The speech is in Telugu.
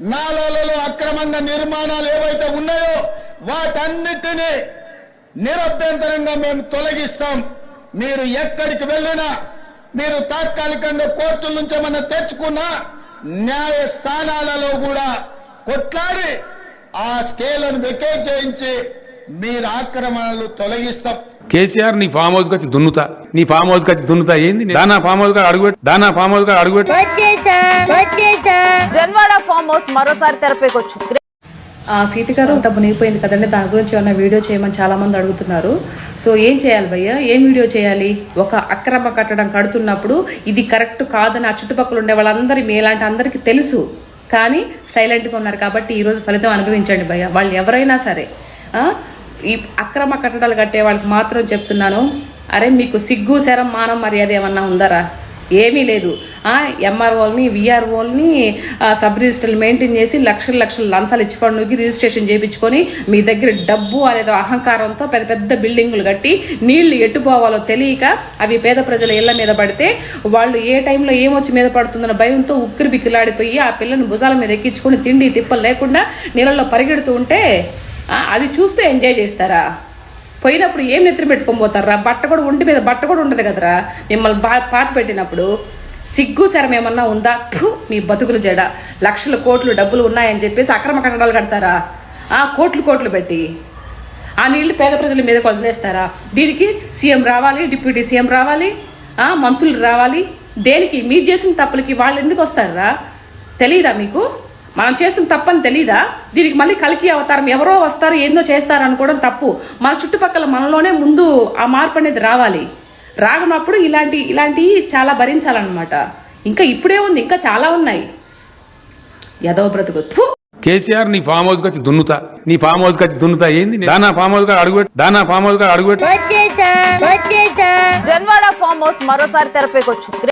గాని నాలాలలో అక్రమంగా నిర్మాణాలు ఏవైతే ఉన్నాయో వాటన్నిటినీ నిరభ్యంతరంగా మేము తొలగిస్తాం. మీరు ఎక్కడికి వెళ్ళినా మీరు తాత్కాలికంగా కోర్టుల నుంచి ఏమన్నా తెచ్చుకున్నా న్యాయ స్థానాలలో కూడా కొట్లాడి ఆ స్కేలను వెకేట్ చేయించి మీరు ఆక్రమణలు తొలగిస్తాం. కేసీఆర్ నీ ఫామ్ హౌస్ వచ్చి దున్నుతా. నీ ఫామ్ హౌస్ వచ్చి దున్నుతా. ఏంది? దానా ఫామ్ హౌస్ అడుగుపెట్టి దానా ఫామ్ హౌస్ అడుగుపెట్టి వచ్చేసా. జన్వాడ హౌస్ మరోసారి తెరపైకి వచ్చింది. ఆ సీత గారు అంత మునిగిపోయింది కదండి. దాని గురించి ఏమైనా వీడియో చేయమని చాలా మంది అడుగుతున్నారు. సో ఏం చేయాలి భయ్య? ఏం వీడియో చేయాలి? ఒక అక్రమ కట్టడం కడుతున్నప్పుడు ఇది కరెక్ట్ కాదని ఆ చుట్టుపక్కల ఉండే వాళ్ళందరి మీలాంటి అందరికీ తెలుసు. కానీ సైలెంట్గా ఉన్నారు కాబట్టి ఈరోజు ఫలితం అనుభవించండి భయ్య. వాళ్ళు ఎవరైనా సరే ఈ అక్రమ కట్టడాలు కట్టే వాళ్ళకి మాత్రం చెప్తున్నాను. అరే మీకు సిగ్గు శరం మానం మర్యాద ఏమన్నా ఉందరా? ఏమీ లేదు. ఎంఆర్ఓల్ని విఆర్ఓల్ని సబ్ రిజిస్టర్లు మెయింటైన్ చేసి లక్షల లక్షల లంచాలు ఇచ్చుకోవడానికి రిజిస్ట్రేషన్ చేయించుకొని మీ దగ్గర డబ్బు అనేది అహంకారంతో పెద్ద పెద్ద బిల్డింగులు కట్టి నీళ్ళు ఎట్టుపోవాలో తెలియక అవి పేద ప్రజల ఇళ్ళ మీద పడితే వాళ్ళు ఏ టైంలో ఏమొచ్చి మీద పడుతుందన్న భయంతో ఉక్కిరి బిక్కిలాడిపోయి ఆ పిల్లని భుజాల మీద ఎక్కించుకొని తిండి తిప్పలు లేకుండా నీళ్ళల్లో పరిగెడుతూ ఉంటే అది చూస్తూ ఎంజాయ్ చేస్తారా? పోయినప్పుడు ఏం నెత్తిన పెట్టుకొని పోతారా బట్ట కూడా ఒంటి మీద బట్ట కూడా ఉండదు కదరా? మిమ్మల్ని బా పాత పెట్టినప్పుడు సిగ్గు శరం ఏమన్నా ఉందా? మీ బతుకులు జడ. లక్షల కోట్లు డబ్బులు ఉన్నాయని చెప్పేసి అక్రమ కట్టడాలు కడతారా? ఆ కోట్లు కోట్లు పెట్టి. ఆ నీళ్ళు పేద ప్రజల మీద వదిలేస్తారా? దీనికి సీఎం రావాలి డిప్యూటీ సీఎం రావాలి ఆ మంత్రులు రావాలి. దేనికి? మీరు చేసిన తప్పులకి వాళ్ళు ఎందుకు వస్తారా? తెలీదా మీకు? మనం చేస్తున్న తప్పని తెలీదా? దీనికి మళ్ళీ కలికి అవతారం ఎవరో వస్తారు ఏందో చేస్తారు అనుకోవడం తప్పు. మన చుట్టుపక్కల మనలోనే ముందు ఆ మార్పు అనేది రావాలి. రాగనప్పుడు ఇలాంటి ఇలాంటివి చాలా భరించాలన్నమాట. ఇంకా ఇప్పుడే ఉంది ఇంకా చాలా ఉన్నాయి. యదవ బ్రతుకు. కేసీఆర్ నీ ఫామ్ హౌస్ వచ్చి దున్నుతా. నీ ఫామ్ హౌస్ వచ్చి దున్నుతా ఏంది దానా ఫామ్ హౌస్ అడుగుపెట్టి దానా ఫామ్ హౌస్ వచ్చేసా జన్వాడ ఫామ్ హౌస్ మరోసారి తెరపైకి వచ్చింది